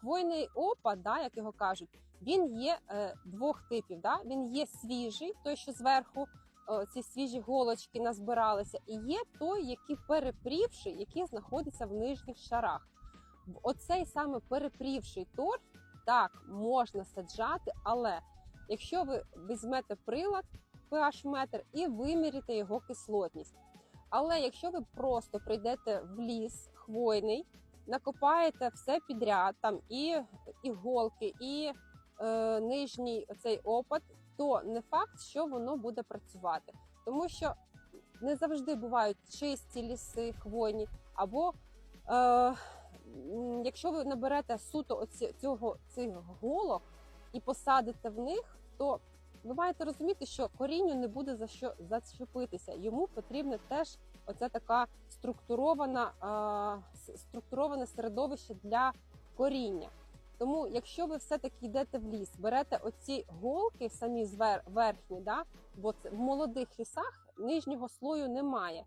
хвойний опад, да, як його кажуть, він є е, двох типів. Да? Він є свіжий, той, що зверху е, ці свіжі голочки назбиралися, і є той, який перепрівший, який знаходиться в нижніх шарах. Оцей саме перепрівший торф так можна саджати, але якщо ви візьмете прилад pH метр і виміряєте його кислотність. Але якщо ви просто прийдете в ліс хвойний, накопаєте все підряд, там і іголки, і е, нижній цей опад, то не факт, що воно буде працювати, тому що не завжди бувають чисті ліси хвойні, або е, якщо ви наберете суто оці, цього цих голок і посадите в них, то ви маєте розуміти, що корінню не буде за що зачепитися. Йому потрібна теж оця така структурована, е, структуроване середовище для коріння. Тому, якщо ви все-таки йдете в ліс, берете оці голки самі звер, верхні, да, бо це в молодих лісах нижнього слою немає,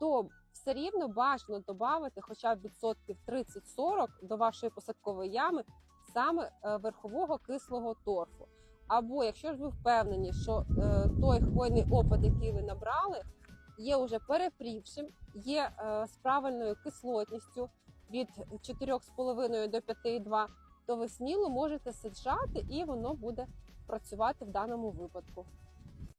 то все рівно бажано додати хоча б відсотків 30-40 до вашої посадкової ями саме е, верхового кислого торфу. Або якщо ж ви впевнені, що е, той хвойний опад, який ви набрали, є уже перепрівшим, є е, з правильною кислотністю від 4,5 до 5,2, то ви сміло можете саджати і воно буде працювати в даному випадку.